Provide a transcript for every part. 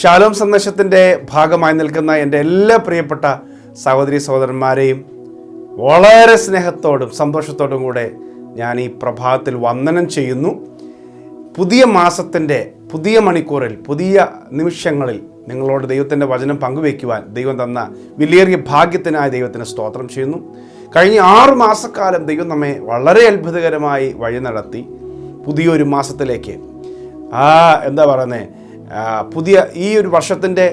ശാലോം സന്ദേശത്തിന്റെ ഭാഗമായി നിൽക്കുന്ന എന്റെ എല്ലാ പ്രിയപ്പെട്ട സഹോദരി സഹോദരന്മാരെയും വളരെ സ്നേഹത്തോടും സന്തോഷത്തോടും കൂടെ ഞാൻ ഈ പ്രഭാതത്തിൽ വന്ദനം ചെയ്യുന്നു. പുതിയ മാസത്തിന്റെ പുതിയ മണിക്കൂറിൽ പുതിയ നിമിഷങ്ങളിൽ നിങ്ങളോട് ദൈവത്തിന്റെ വചനം പങ്കുവയ്ക്കുവാൻ ദൈവം തന്ന വിലയേറിയ ഭാഗ്യത്തിനായി ദൈവത്തിന് സ്തോത്രം ചെയ്യുന്നു. കഴിഞ്ഞ ആറ് മാസക്കാലം ദൈവം നമ്മെ വളരെ അത്ഭുതകരമായി വഴി നടത്തി. പുതിയൊരു മാസത്തിലേക്ക്. ആ എന്താ പറയുന്നത് പുതിയ ഈ ഒരു വർഷത്തിന്റെ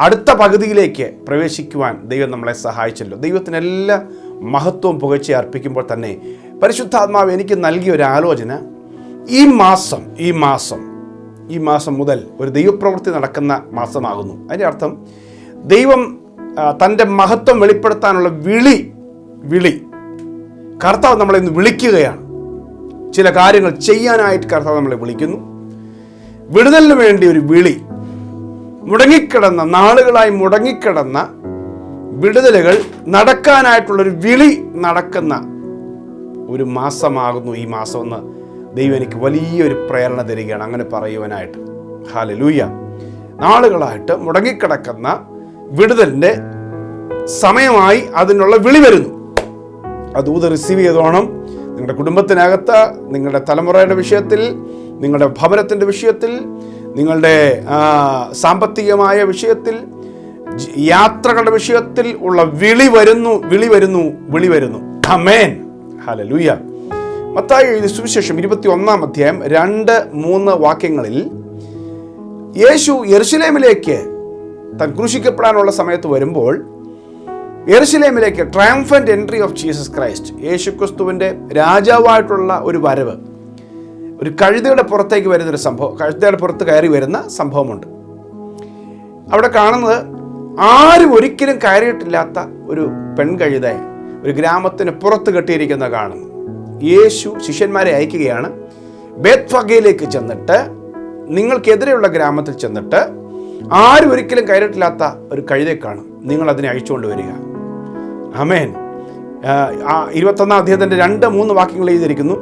അടുത്ത പകുതിയിലേക്ക് പ്രവേശിക്കുവാൻ ദൈവം നമ്മളെ സഹായിച്ചല്ലോ. ദൈവത്തിന് എല്ലാ മഹത്വവും പുകഴ്ച അർപ്പിക്കുമ്പോൾ തന്നെ പരിശുദ്ധാത്മാവ് എനിക്ക് നൽകിയ ഒരു ആലോചന ഈ മാസം ഈ മാസം ഈ മാസം മുതൽ ഒരു ദൈവപ്രവൃത്തി നടക്കുന്ന മാസമാകുന്നു. അതിന്റെ അർത്ഥം ദൈവം തന്റെ മഹത്വം വെളിപ്പെടുത്താനുള്ള വിളി വിളി കർത്താവ് നമ്മളെ ഇന്ന് വിളിക്കുകയാണ്. ചില കാര്യങ്ങൾ ചെയ്യാനായിട്ട് കർത്താവ് നമ്മളെ വിളിക്കുന്നു. വിടുതലിന് വേണ്ടി ഒരു വിളി. മുടങ്ങിക്കിടന്ന നാളുകളായി മുടങ്ങിക്കിടന്ന വിടുതലുകൾ നടക്കാനായിട്ടുള്ളൊരു വിളി നടക്കുന്ന ഒരു മാസമാകുന്നു ഈ മാസം എന്ന് ദൈവം എനിക്ക് വലിയൊരു പ്രേരണ തരികയാണ്. അങ്ങനെ പറയുവാനായിട്ട്. ഹാലലൂയ നാളുകളായിട്ട് മുടങ്ങിക്കിടക്കുന്ന വിടുതലിന്റെ സമയമായി അതിനുള്ള വിളി വരുന്നു. അത് ഊത് റിസീവ് ചെയ്തോണം. നിങ്ങളുടെ കുടുംബത്തിനകത്ത് നിങ്ങളുടെ തലമുറയുടെ വിഷയത്തിൽ നിങ്ങളുടെ ഭവനത്തിന്റെ വിഷയത്തിൽ നിങ്ങളുടെ സാമ്പത്തികമായ വിഷയത്തിൽ യാത്രകളുടെ വിഷയത്തിൽ ഉള്ള വിളി വരുന്നു വിളി വരുന്നു വിളി വരുന്നു. അമേൻ ഹലലൂയ മത്തായി എഴുതി സുവിശേഷം ഇരുപത്തി ഒന്നാം അധ്യായം രണ്ട് മൂന്ന് വാക്യങ്ങളിൽ യേശു യെറുശലേമിലേക്ക് താൻ ക്രൂശിക്കപ്പെടാനുള്ള സമയത്ത് വരുമ്പോൾ യെറുശലേമിലേക്ക് triumphant entry of Jesus Christ Yeshu ക്രിസ്തുവിന്റെ രാജാവായിട്ടുള്ള ഒരു വരവ്. ഒരു കഴുതയുടെ പുറത്തേക്ക് വരുന്നൊരു സംഭവം കഴുതയുടെ പുറത്ത് കയറി വരുന്ന സംഭവമുണ്ട്. അവിടെ കാണുന്നത് ആരും ഒരിക്കലും കയറിയിട്ടില്ലാത്ത ഒരു പെൺകഴുതയെ ഒരു ഗ്രാമത്തിന് പുറത്ത് കെട്ടിയിരിക്കുന്ന കാണുന്നു. യേശു ശിഷ്യന്മാരെ അയക്കുകയാണ് ബേത്ഫഗയിലേക്ക് ചെന്നിട്ട് നിങ്ങൾക്കെതിരെയുള്ള ഗ്രാമത്തിൽ ചെന്നിട്ട് ആരും ഒരിക്കലും കയറിയിട്ടില്ലാത്ത ഒരു കഴുതയെ കാണും. നിങ്ങൾ അതിനെ അഴിച്ചുകൊണ്ട് വരിക. അമേൻ ഇരുപത്തൊന്നാം അധ്യായത്തിന്റെ രണ്ട് മൂന്ന് വാക്യങ്ങൾ എഴുതിയിരിക്കുന്നു.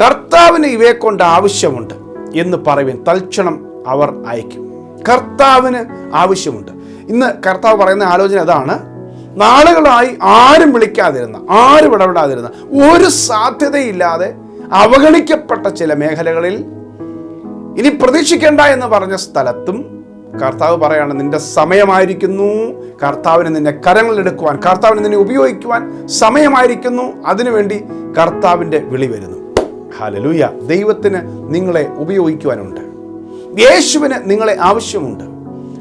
കർത്താവിന് ഇവയെ കൊണ്ട് ആവശ്യമുണ്ട് എന്ന് പറയുവാൻ തൽക്ഷണം അവർ അയക്കും. കർത്താവിന് ആവശ്യമുണ്ട്. ഇന്ന് കർത്താവ് പറയുന്ന ആലോചന അതാണ്. നാളുകളായി ആരും വിളിക്കാതിരുന്ന ആരും ഇടപെടാതിരുന്ന ഒരു സാധ്യതയില്ലാതെ അവഗണിക്കപ്പെട്ട ചില മേഖലകളിൽ ഇനി പ്രതീക്ഷിക്കേണ്ട എന്ന് പറഞ്ഞ സ്ഥലത്തും കർത്താവ് പറയാണ് നിന്റെ സമയമായിരിക്കുന്നു. കർത്താവിന് നിന്നെ കരങ്ങളിലെടുക്കുവാൻ കർത്താവിന് നിന്നെ ഉപയോഗിക്കുവാൻ സമയമായിരിക്കുന്നു. അതിനുവേണ്ടി കർത്താവിന്റെ വിളി വരുന്നു. ഹാലലൂയ. ദൈവത്തിന് നിങ്ങളെ ഉപയോഗിക്കുവാനുണ്ട്. യേശുവിന് നിങ്ങളെ ആവശ്യമുണ്ട്.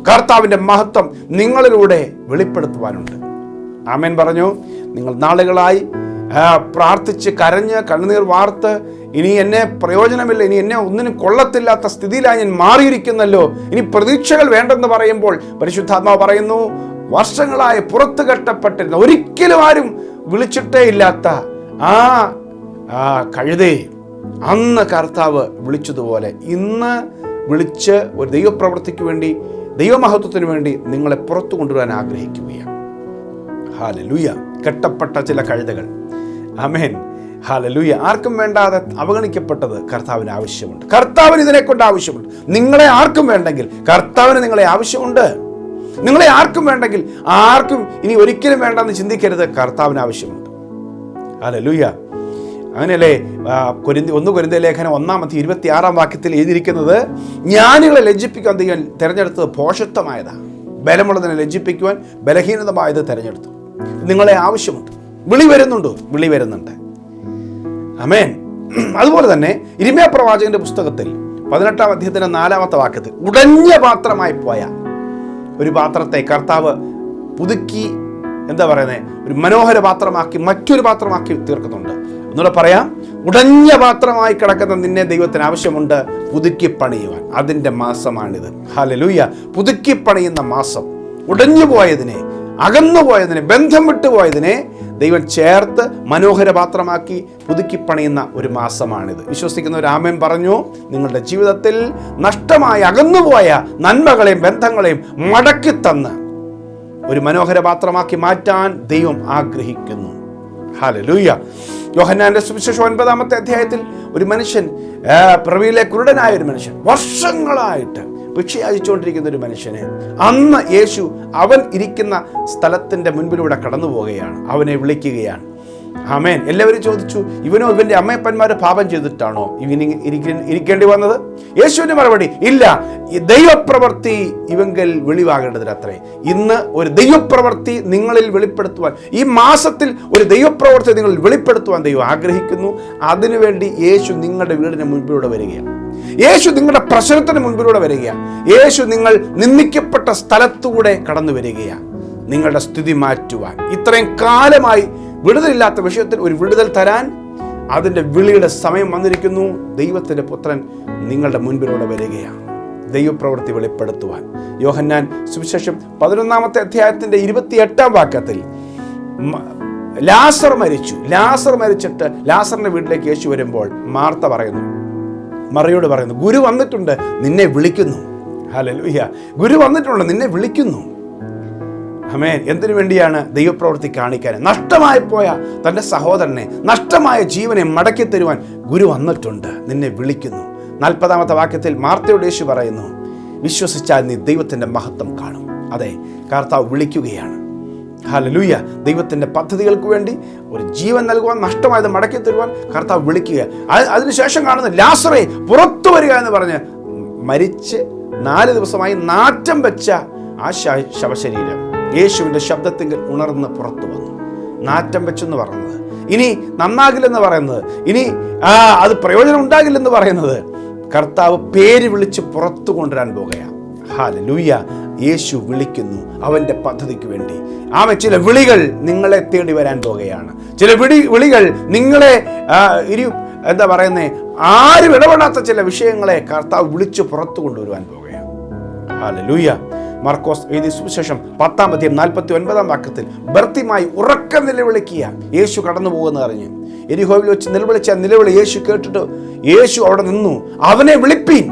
കർത്താവിന്റെ മഹത്വം നിങ്ങളിലൂടെ വെളിപ്പെടുത്തുവാനുണ്ട്. ആമേൻ പറഞ്ഞു. നിങ്ങൾ നാളുകളായി പ്രാർത്ഥിച്ച് കരഞ്ഞ് കണ്ണുനീർ വാർത്ത് ഇനി എന്നെ പ്രയോജനമില്ല ഇനി എന്നെ ഒന്നിനും കൊള്ളത്തില്ലാത്ത സ്ഥിതിയിലായി ഞാൻ മാറിയിരിക്കുന്നല്ലോ. ഇനി പ്രതീക്ഷകൾ വേണ്ടെന്ന് പറയുമ്പോൾ പരിശുദ്ധാത്മാവ് പറയുന്നു വർഷങ്ങളായി പുറത്തു കെട്ടപ്പെട്ടിരുന്ന ഒരിക്കലും ആരും വിളിച്ചിട്ടേ ഇല്ലാത്ത ആ കഴുതേ അന്ന് കർത്താവ് വിളിച്ചതുപോലെ ഇന്ന് വിളിച്ച് ഒരു ദൈവപ്രവൃത്തിക്ക് വേണ്ടി ദൈവമഹത്വത്തിന് വേണ്ടി നിങ്ങളെ പുറത്തു കൊണ്ടുവരാൻ ആഗ്രഹിക്കുകയാണ്. ഹാലലൂയ കെട്ടപ്പെട്ട ചില കഴുതകൾ. അമേൻ ഹാലലൂയ ആർക്കും വേണ്ടാതെ അവഗണിക്കപ്പെട്ടത് കർത്താവിന് ആവശ്യമുണ്ട്. കർത്താവിന് ഇതിനെക്കൊണ്ട് ആവശ്യമുണ്ട്. നിങ്ങളെ ആർക്കും വേണ്ടെങ്കിൽ കർത്താവിന് നിങ്ങളെ ആവശ്യമുണ്ട്. നിങ്ങളെ ആർക്കും വേണ്ടെങ്കിൽ ആർക്കും ഇനി ഒരിക്കലും വേണ്ടെന്ന് ചിന്തിക്കരുത്. കർത്താവിന് ആവശ്യമുണ്ട്. ഹാലലൂയ അങ്ങനെയല്ലേ? കൊരിന്തി ഒന്ന് കൊരിന്ത ലേഖനം ഒന്നാമത്തെ ഇരുപത്തി ആറാം വാക്യത്തിൽ എഴുതിയിരിക്കുന്നത് ജ്ഞാനികളെ ലജ്ജിപ്പിക്കാൻ ദൈവം തിരഞ്ഞെടുത്തത് പോഷത്വമായതാണ് ബലമുള്ളതിനെ ലജ്ജിപ്പിക്കുവാൻ ബലഹീനതമായത് തിരഞ്ഞെടുത്തു. നിങ്ങളെ ആവശ്യമുണ്ട്. വിളി വരുന്നുണ്ട്. വിളി വരുന്നുണ്ട്. അമേൻ അതുപോലെ തന്നെ ഇരിമയ പ്രവാചകന്റെ പുസ്തകത്തിൽ പതിനെട്ടാം അധ്യയത്തിന്റെ നാലാമത്തെ വാക്യത്തിൽ ഉടഞ്ഞ പാത്രമായി പോയ ഒരു പാത്രത്തെ കർത്താവ് പുതുക്കി എന്താ പറയുന്നത് ഒരു മനോഹര പാത്രമാക്കി മറ്റൊരു പാത്രമാക്കി തീർക്കുന്നുണ്ട്. ഒന്നുകൂടെ പറയാം. ഉടഞ്ഞ പാത്രമായി കിടക്കുന്ന നിന്നെ ദൈവത്തിന് ആവശ്യമുണ്ട്. പുതുക്കി പണിയുവാൻ. അതിന്റെ മാസമാണിത്. ഹാലലൂയ പുതുക്കി പണിയുന്ന മാസം. ഉടഞ്ഞു പോയതിനെ അകന്നു പോയതിനെ ബന്ധം വിട്ടുപോയതിനെ ദൈവം ചേർത്ത് മനോഹര പാത്രമാക്കി പുതുക്കി പണിയുന്ന ഒരു മാസമാണിത്. വിശ്വസിക്കുന്ന ഒരു പറഞ്ഞു. നിങ്ങളുടെ ജീവിതത്തിൽ നഷ്ടമായി അകന്നുപോയ നന്മകളെയും ബന്ധങ്ങളെയും മടക്കി തന്ന് ഒരു മനോഹര പാത്രമാക്കി മാറ്റാൻ ദൈവം ആഗ്രഹിക്കുന്നു. ഹാലലൂയ യോഹന്നാന്റെ സുവിശേഷം ഒൻപതാമത്തെ അധ്യായത്തിൽ ഒരു മനുഷ്യൻ പ്രവീലെ കുരുടനായ ഒരു മനുഷ്യൻ വർഷങ്ങളായിട്ട് ഭിക്ഷ ഒരു മനുഷ്യനെ. അന്ന് യേശു അവൻ ഇരിക്കുന്ന സ്ഥലത്തിന്റെ മുൻപിലൂടെ കടന്നു പോവുകയാണ് അവനെ വിളിക്കുകയാണ്. ആമേൻ. എല്ലാവരും ചോദിച്ചു ഇവനോ ഇവന്റെ അമ്മയപ്പന്മാരെ പാപം ചെയ്തിട്ടാണോ ഇവന് ഇരിക്കേണ്ടി വന്നത്? യേശുവിന്റെ മറുപടി ഇല്ല ദൈവപ്രവർത്തി ഇവങ്കൽ വെളിവാകേണ്ടതിനത്രേ ഇന്ന് ഒരു ദൈവപ്രവൃത്തി നിങ്ങളിൽ വെളിപ്പെടുത്തുവാൻ ഈ മാസത്തിൽ ഒരു ദൈവപ്രവർത്തി നിങ്ങളിൽ വെളിപ്പെടുത്തുവാൻ ദൈവം ആഗ്രഹിക്കുന്നു. അതിനുവേണ്ടി യേശു നിങ്ങളുടെ വീടിന് മുൻപിലൂടെ വരികയാണ്. യേശു നിങ്ങളുടെ പ്രശ്നത്തിന് മുൻപിലൂടെ വരികയാണ്. യേശു നിങ്ങൾ നിന്ദിക്കപ്പെട്ട സ്ഥലത്തൂടെ കടന്നു വരികയാണ് നിങ്ങളുടെ സ്ഥിതി മാറ്റുവാൻ. ഇത്രയും കാലമായി വിടുതലില്ലാത്ത വിഷയത്തിൽ ഒരു വിടുതൽ തരാൻ അതിന്റെ വിളിയുടെ സമയം വന്നിരിക്കുന്നു. ദൈവത്തിന്റെ പുത്രൻ നിങ്ങളുടെ മുൻപിലൂടെ വരികയാണ്. ദൈവപ്രവൃത്തി വെളിപ്പെടുത്തുവാൻ. യോഹന്നാൻ സുവിശേഷം പതിനൊന്നാമത്തെ അധ്യായത്തിന്റെ ഇരുപത്തി എട്ടാം വാക്യത്തിൽ ലാസർ മരിച്ചു. ലാസർ മരിച്ചിട്ട് ലാസറിന്റെ വീട്ടിലേക്ക് യേശു വരുമ്പോൾ മാർത്ത പറയുന്നു. മറിയോട് പറയുന്നു ഗുരു വന്നിട്ടുണ്ട് നിന്നെ വിളിക്കുന്നു. ഹല്ലേലൂയ ഗുരു വന്നിട്ടുണ്ട് നിന്നെ വിളിക്കുന്നു. അമേൻ എന്തിനു വേണ്ടിയാണ് ദൈവപ്രവൃത്തി കാണിക്കാൻ? നഷ്ടമായി പോയ തന്റെ സഹോദരനെ നഷ്ടമായ ജീവനെ മടക്കി തരുവാൻ ഗുരു വന്നിട്ടുണ്ട്. നിന്നെ വിളിക്കുന്നു. നാൽപ്പതാമത്തെ വാക്യത്തിൽ മാർത്തയുടെ യേശു പറയുന്നു വിശ്വസിച്ചാൽ നീ ദൈവത്തിന്റെ മഹത്വം കാണും. അതെ കർത്താവ് വിളിക്കുകയാണ്. ഹലലൂയ ദൈവത്തിന്റെ പദ്ധതികൾക്ക് വേണ്ടി ഒരു ജീവൻ നൽകുവാൻ നഷ്ടമായത് മടക്കി തരുവാൻ കർത്താവ് വിളിക്കുക അത് അതിനുശേഷം കാണുന്ന ലാസറെ പുറത്തു വരിക എന്ന് പറഞ്ഞ് മരിച്ച് നാല് ദിവസമായി നാറ്റം വെച്ച ആ ശവശരീരം. യേശുവിന്റെ ശബ്ദത്തിൽ ഉണർന്ന് പുറത്തു വന്നു. നാറ്റം വെച്ചെന്ന് പറയുന്നത്. ഇനി നന്നാകില്ലെന്ന് പറയുന്നത്. ഇനി ആ, അത് പ്രയോജനം ഉണ്ടാകില്ലെന്ന് പറയുന്നത്. കർത്താവ് പേര് വിളിച്ച് പുറത്തു കൊണ്ടുവരാൻ പോകുകയാണ്. ഹാല ലൂയ്യ യേശു വിളിക്കുന്നു അവന്റെ പദ്ധതിക്ക് വേണ്ടി. ആമ ചില വിളികൾ നിങ്ങളെ തേടി വരാൻ പോകുകയാണ്. ചില വിളി വിളികൾ നിങ്ങളെ ഇരു എന്താ പറയുന്നേ ആരും ഇടപെടാത്ത ചില വിഷയങ്ങളെ കർത്താവ് വിളിച്ച് പുറത്തു കൊണ്ടുവരുവാൻ പോകുകയാണ്. ഹാലലൂയ മർക്കോസ് എഴുതി സുവിശേഷം പത്താം അധ്യായം നാൽപ്പത്തി ഒൻപതാം വാക്യത്തിൽ ഭർത്തിമായി ഉറക്കം നിലവിളിക്കുക യേശു കടന്നു പോകുന്ന അറിഞ്ഞ്. എരിഹോവിൽ വെച്ച് നിലവിളിച്ച നിലവിളി യേശു കേട്ടിട്ട് യേശു അവിടെ നിന്നു അവനെ വിളിപ്പീൻ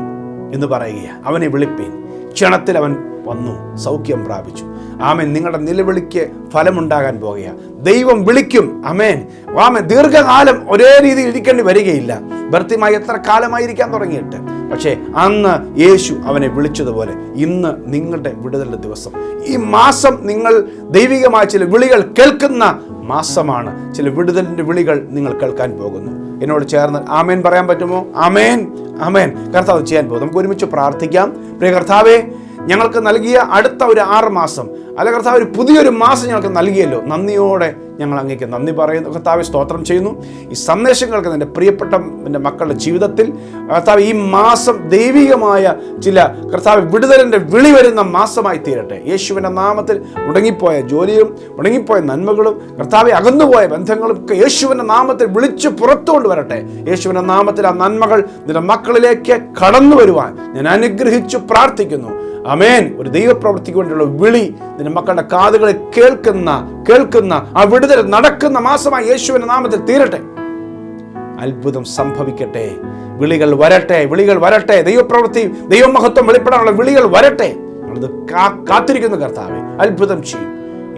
എന്ന് പറയുക അവനെ വിളിപ്പീൻ. ക്ഷണത്തിൽ അവൻ വന്നു സൗഖ്യം പ്രാപിച്ചു. ആമേൻ നിങ്ങളുടെ നിലവിളിക്ക് ഫലമുണ്ടാകാൻ പോകുക ദൈവം വിളിക്കും. അമേൻ ആമേൻ ദീർഘകാലം ഒരേ രീതിയിൽ ഇരിക്കേണ്ടി വരികയില്ല. ഭർത്തിമായി എത്ര കാലമായിരിക്കാൻ തുടങ്ങിയിട്ട്? പക്ഷേ അന്ന് യേശു അവനെ വിളിച്ചതുപോലെ ഇന്ന് നിങ്ങളുടെ വിടുതലിന്റെ ദിവസം. ഈ മാസം നിങ്ങൾ ദൈവികമായ ചില വിളികൾ കേൾക്കുന്ന മാസമാണ്. ചില വിടുതലിന്റെ വിളികൾ നിങ്ങൾ കേൾക്കാൻ പോകുന്നു. എന്നോട് ചേർന്ന് ആമേൻ പറയാൻ പറ്റുമോ? ആമേൻ. ആമേൻ. കർത്താവ് ചെയ്യാൻ പോകും നമുക്ക് ഒരുമിച്ച് പ്രാർത്ഥിക്കാം. പ്രിയ കർത്താവേ ഞങ്ങൾക്ക് നൽകിയ അടുത്ത ഒരു ആറ് മാസം അല്ല കർത്താവ് ഒരു പുതിയൊരു മാസം ഞങ്ങൾക്ക് നൽകിയല്ലോ. നന്ദിയോടെ ഞങ്ങൾ അങ്ങേക്ക് നന്ദി പറയുന്നു. കർത്താവ് സ്തോത്രം ചെയ്യുന്നു. ഈ സന്ദേശം കേൾക്കുന്ന എന്റെ പ്രിയപ്പെട്ട എന്റെ മക്കളുടെ ജീവിതത്തിൽ കർത്താവ് ഈ മാസം ദൈവികമായ ചില കർത്താവ് വിടുതലിന്റെ വിളി വരുന്ന മാസമായി തീരട്ടെ. യേശുവിന്റെ നാമത്തിൽ മുടങ്ങിപ്പോയ ജോലിയും മുടങ്ങിപ്പോയ നന്മകളും കർത്താവെ അകന്നുപോയ ബന്ധങ്ങളും ഒക്കെ യേശുവിന്റെ നാമത്തിൽ വിളിച്ച് പുറത്തുകൊണ്ട് വരട്ടെ. യേശുവിന്റെ നാമത്തിൽ ആ നന്മകൾ നിന്റെ മക്കളിലേക്ക് കടന്നു വരുവാൻ ഞാൻ അനുഗ്രഹിച്ചു പ്രാർത്ഥിക്കുന്നു. അമേൻ ഒരു ദൈവപ്രവൃത്തിക്ക് വേണ്ടിയുള്ള വിളി നിന്റെ മക്കളുടെ കാതുകളെ കേൾക്കുന്ന കേൾക്കുന്ന ആ വിടുതൽ നടക്കുന്ന മാസമായി യേശുവിന്റെ നാമത്തിൽ തീരട്ടെ. അത്ഭുതം സംഭവിക്കട്ടെ. വിളികൾ വരട്ടെ വിളികൾ വരട്ടെ. ദൈവപ്രവൃത്തി ദൈവമഹത്വം വെളിപ്പെടാനുള്ള വിളികൾ വരട്ടെ. അത് കാത്തിരിക്കുന്ന കർത്താവെ. അത്ഭുതം ചെയ്യും.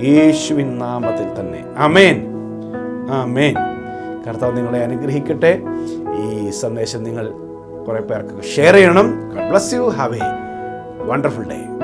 യേശുവിൻ നാമത്തിൽ തന്നെ. അമേൻ ആമേൻ. കർത്താവ് നിങ്ങളെ അനുഗ്രഹിക്കട്ടെ. ഈ സന്ദേശം നിങ്ങൾ കുറേ പേർക്ക് ഷെയർ ചെയ്യണം. Bless you have a wonderful day.